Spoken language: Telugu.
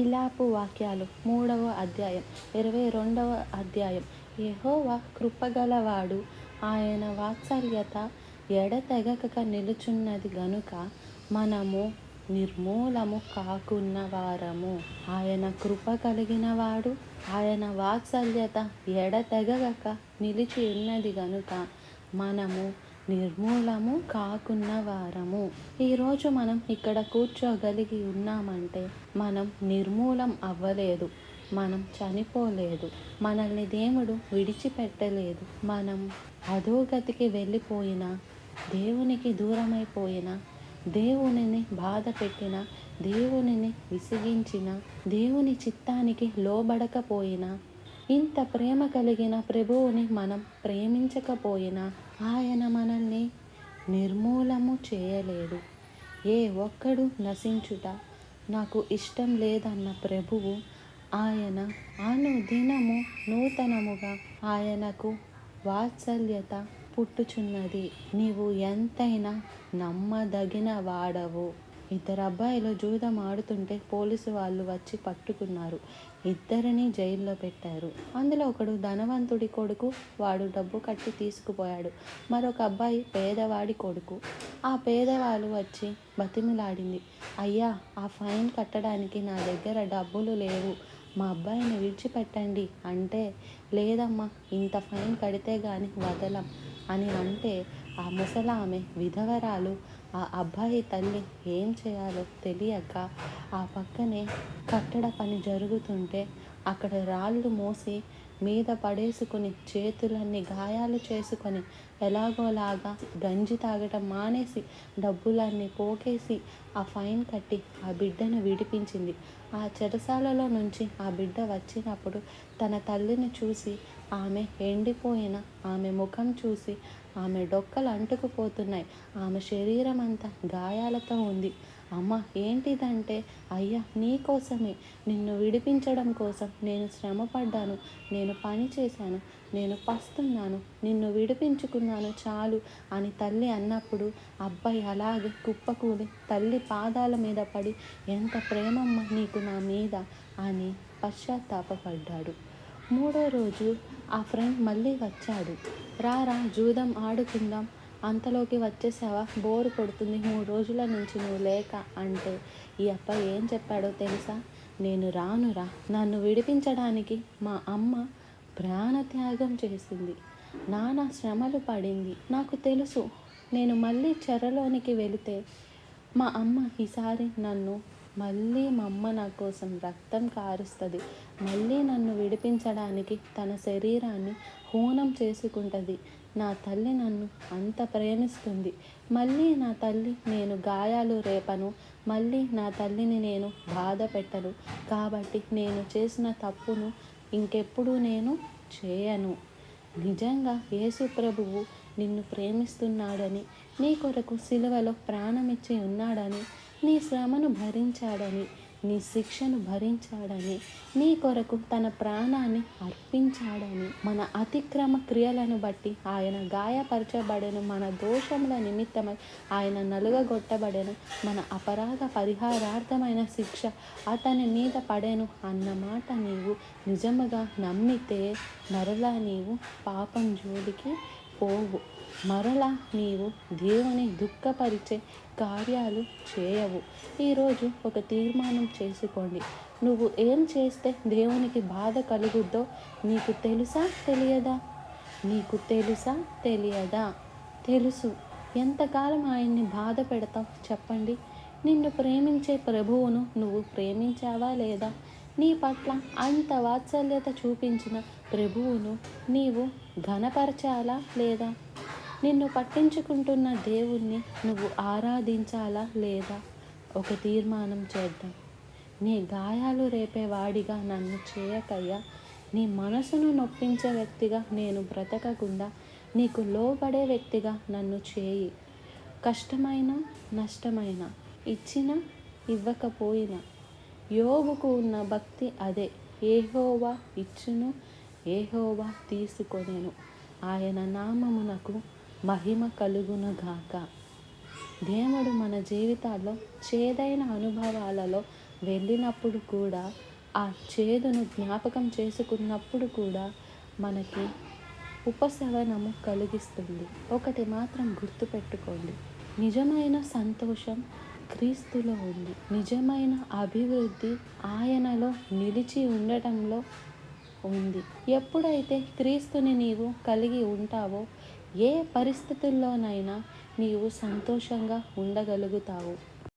పిలాపు వాక్యాలు మూడవ అధ్యాయం ఇరవై రెండవ అధ్యాయం. యహోవా కృపగలవాడు ఆయన వాత్సల్యత ఎడతెగక నిలుచున్నది గనుక మనము నిర్మూలము కాకున్న వారము. ఆయన కృప కలిగిన వాడు ఆయన వాత్సల్యత ఎడతెగక నిలిచి ఉన్నది గనుక మనము నిర్మూలము కాకున్న వారము. ఈరోజు మనం ఇక్కడ కూర్చోగలిగి ఉన్నామంటే మనం నిర్మూలం అవ్వలేదు. మనం చనిపోలేదు. మనల్ని దేవుడు విడిచిపెట్టలేదు. మనం అధోగతికి వెళ్ళిపోయినా దేవునికి దూరమైపోయినా దేవునిని బాధ పెట్టిన దేవునిని విసిగించిన దేవుని చిత్తానికి లోబడకపోయినా ఇంత ప్రేమ కలిగిన ప్రభువుని మనం ప్రేమించకపోయినా ఆయన మనల్ని నిర్మూలము చేయలేడు. ఏ ఒక్కడు నశించుట నాకు ఇష్టం లేదన్న ప్రభువు ఆయన అనుదినము నూతనముగా ఆయనకు వాత్సల్యత పుట్టుచున్నది. నీవు ఎంతైనా నమ్మదగిన వాడవు ఇద్దరు అబ్బాయిలు జూదం ఆడుతుంటే పోలీసు వాళ్ళు వచ్చి పట్టుకున్నారు. ఇద్దరిని జైల్లో పెట్టారు. అందులో ఒకడు ధనవంతుడి కొడుకు వాడు డబ్బు కట్టి తీసుకుపోయాడు. మరొక అబ్బాయి పేదవాడి కొడుకు. ఆ పేదవాళ్ళు వచ్చి బతిమిలాడింది. అయ్యా ఆ ఫైన్ కట్టడానికి నా దగ్గర డబ్బులు లేవు. మా అబ్బాయిని విడిచిపెట్టండి అంటే లేదమ్మా ఇంత ఫైన్ కడితే కానీ వదలం అని అంటే ఆ ముసలామె విధవరాలు ఆ అబ్బాయి తల్లి ఏం చేయాలో తెలియక ఆ పక్కనే కట్టడ పని జరుగుతుంటే అక్కడ రాళ్ళు మోసి మీద పడేసుకుని చేతులన్నీ గాయాలు చేసుకొని ఎలాగోలాగా గంజి తాగటం మానేసి డబ్బులన్నీ పోకేసి ఆ ఫైన్ కట్టి ఆ బిడ్డను విడిపించింది. ఆ చెరసాలలో నుంచి ఆ బిడ్డ వచ్చినప్పుడు తన తల్లిని చూసి ఆమె ఎండిపోయిన ఆమె ముఖం చూసి ఆమె డొక్కలు అంటుకుపోతున్నాయి. ఆమె శరీరం అంతా గాయాలతో ఉంది. అమ్మ ఏంటిదంటే? అయ్యా నీ కోసమే. నిన్ను విడిపించడం కోసం నేను శ్రమపడ్డాను. నేను పని చేశాను. నేను పస్తున్నాను. నిన్ను విడిపించుకున్నాను చాలు అని తల్లి అన్నప్పుడు అబ్బాయి అలాగే కుప్పకూలి తల్లి పాదాల మీద పడి ఎంత ప్రేమమ్మ నీకు నా మీద అని పశ్చాత్తాపడ్డాడు మూడో రోజు ఆ ఫ్రెండ్ మళ్ళీ వచ్చాడు. రారా జూదం ఆడుకుందాం. అంతలోకి వచ్చేసావా? బోరు కొడుతుంది. మూడు రోజుల నుంచి నువ్వు లేక అంటే ఈ అబ్బాయి ఏం చెప్పాడో తెలుసా? నేను రానురా. నన్ను విడిపించడానికి మా అమ్మ ప్రాణత్యాగం చేసింది. నానా శ్రమలు పడింది. నాకు తెలుసు. నేను మళ్ళీ చెరలోనికి వెళితే మా అమ్మ ఈసారి నన్ను మళ్ళీ మా అమ్మ నా కోసం రక్తం కారుస్తుంది. మళ్ళీ నన్ను విడిపించడానికి తన శరీరాన్ని హూనం చేసుకుంటుంది. నా తల్లి నన్ను అంత ప్రేమిస్తుంది. మళ్ళీ నా తల్లి నేను గాయాలు రేపను. మళ్ళీ నా తల్లిని నేను బాధ పెట్టను. కాబట్టి నేను చేసిన తప్పును ఇంకెప్పుడు నేను చేయను. నిజంగా యేసు ప్రభువు నిన్ను ప్రేమిస్తున్నాడని నీ కొరకు సిలువలో ప్రాణమిచ్చి ఉన్నాడని నీ శ్రమను భరించాడని నీ శిక్షను భరించాడని నీ కొరకు తన ప్రాణాన్ని అర్పించాడని మన అతిక్రమ క్రియలను బట్టి ఆయన గాయపరచబడెను మన దోషముల నిమిత్తమై ఆయన నలుగగొట్టబడెను మన అపరాధ పరిహారార్థమైన శిక్ష అతని మీద పడెను అన్న మాట నీవు నిజముగా నమ్మితే మరలా నీవు పాపం జోలికి పోవు. మరలా నీవు దేవుని దుఃఖపరిచే కార్యాలు చేయవు. ఈరోజు ఒక తీర్మానం చేసుకోండి. నువ్వు ఏం చేస్తే దేవునికి బాధ కలుగుద్దో నీకు తెలుసా తెలియదా? నీకు తెలుసా తెలియదా? తెలుసు. ఎంతకాలం ఆయన్ని బాధ పెడతావు చెప్పండి. నిన్ను ప్రేమించే ప్రభువును నువ్వు ప్రేమించావా లేదా? నీ పట్ల అంత వాత్సల్యత చూపించిన ప్రభువును నీవు ఘనపరచాలా లేదా? నిన్ను పట్టించుకుంటున్న దేవుణ్ణి నువ్వు ఆరాధించాలా లేదా? ఒక తీర్మానం చేద్దాం. నీ గాయాలు రేపేవాడిగా నన్ను చేయకయ్యా. నీ మనసును నొప్పించే వ్యక్తిగా నేను బ్రతకకుండా నీకు లోబడే వ్యక్తిగా నన్ను చేయి. కష్టమైన నష్టమైన ఇచ్చిన ఇవ్వకపోయినా యోగుకు ఉన్న భక్తి అదే. ఏహోవా ఇచ్చును ఏహోవా తీసుకొనేను. ఆయన నామమునకు మహిమ కలుగునుగాక. దేవుడు మన జీవితాల్లో చేదైన అనుభవాలలో వెళ్ళినప్పుడు కూడా ఆ చేదును జ్ఞాపకం చేసుకున్నప్పుడు కూడా మనకి ఉపశమనము కలిగిస్తుంది. ఒకటి మాత్రం గుర్తుపెట్టుకోండి. నిజమైన సంతోషం క్రీస్తులో ఉంది. నిజమైన అభివృద్ధి ఆయనలో నిలిచి ఉండటంలో ఉంది. ఎప్పుడైతే క్రీస్తుని నీవు కలిగి ఉంటావో ఏ పరిస్థితుల్లోనైనా నీవు సంతోషంగా ఉండగలుగుతావు.